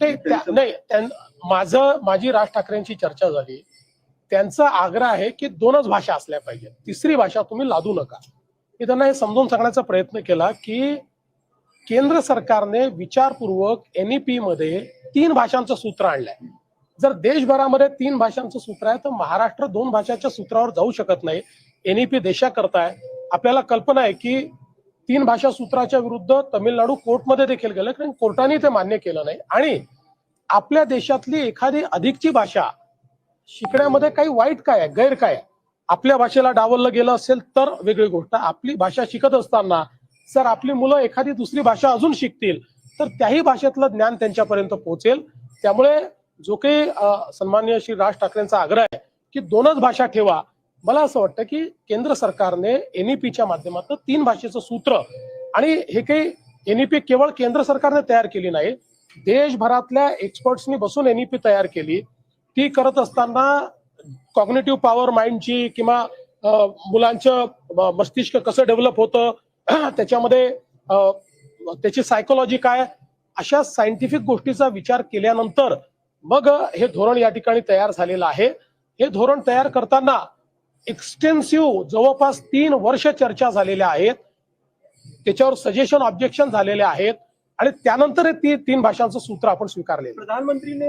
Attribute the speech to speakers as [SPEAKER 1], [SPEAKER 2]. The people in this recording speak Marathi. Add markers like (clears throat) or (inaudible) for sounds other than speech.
[SPEAKER 1] नाही माझं माझी राज ठाकरेंची चर्चा झाली. त्यांचा आग्रह आहे की दोनच भाषा असल्या पाहिजेत. तिसरी भाषा तुम्ही लादू नका. मी त्यांना हे समजून सांगण्याचा प्रयत्न केला की केंद्र सरकारने विचारपूर्वक एनईपी मध्ये तीन भाषांचं सूत्र आणलंय. जर देशभरामध्ये तीन भाषांचं सूत्र आहे तर महाराष्ट्र दोन भाषाच्या सूत्रावर जाऊ शकत नाही. एनईपी देशाकरता आहे. आपल्याला कल्पना आहे की तीन भाषा सूत्राच्या विरुद्ध तमिळनाडू कोर्टमध्ये देखील गेलं कारण कोर्टाने ते मान्य केलं नाही. आणि आपल्या देशातली एखादी अधिकची भाषा शिकण्यामध्ये काही वाईट काय आहे गैर काय आपल्या भाषेला डावललं गेलं असेल तर वेगळी गोष्ट. आपली भाषा शिकत असताना जर आपली मुलं एखादी दुसरी भाषा अजून शिकतील तर त्याही भाषेतलं ज्ञान त्यांच्यापर्यंत पोहोचेल. त्यामुळे जो काही सन्माननीय श्री राज ठाकरेंचा आग्रह आहे की दोनच भाषा ठेवा. मला असं वाटतं की केंद्र सरकारने एनईपीच्या माध्यमातून तीन भाषेचं सूत्र आणि हे काही एनईपी केवळ केंद्र सरकारने तयार केली नाही देशभरातल्या एक्सपर्ट्सनी बसून एनईपी तयार केली ती करत असताना कॉग्नेटिव्ह पॉवर माइंडची किंवा मुलांचं मस्तिष्क कसं डेव्हलप होतं (clears throat) त्याच्यामध्ये त्याची सायकोलॉजी काय अशा सायंटिफिक गोष्टीचा विचार केल्यानंतर मग हे धोरण या ठिकाणी तयार झालेलं आहे. हे धोरण तयार करताना एक्सटेन्सिव्ह जवळपास तीन वर्ष चर्चा झालेल्या आहेत. त्याच्यावर सजेशन ऑब्जेक्शन झालेले आहेत. आणि त्यानंतर ती तीन भाषांचं सूत्र आपण स्वीकारले
[SPEAKER 2] प्रधानमंत्रीने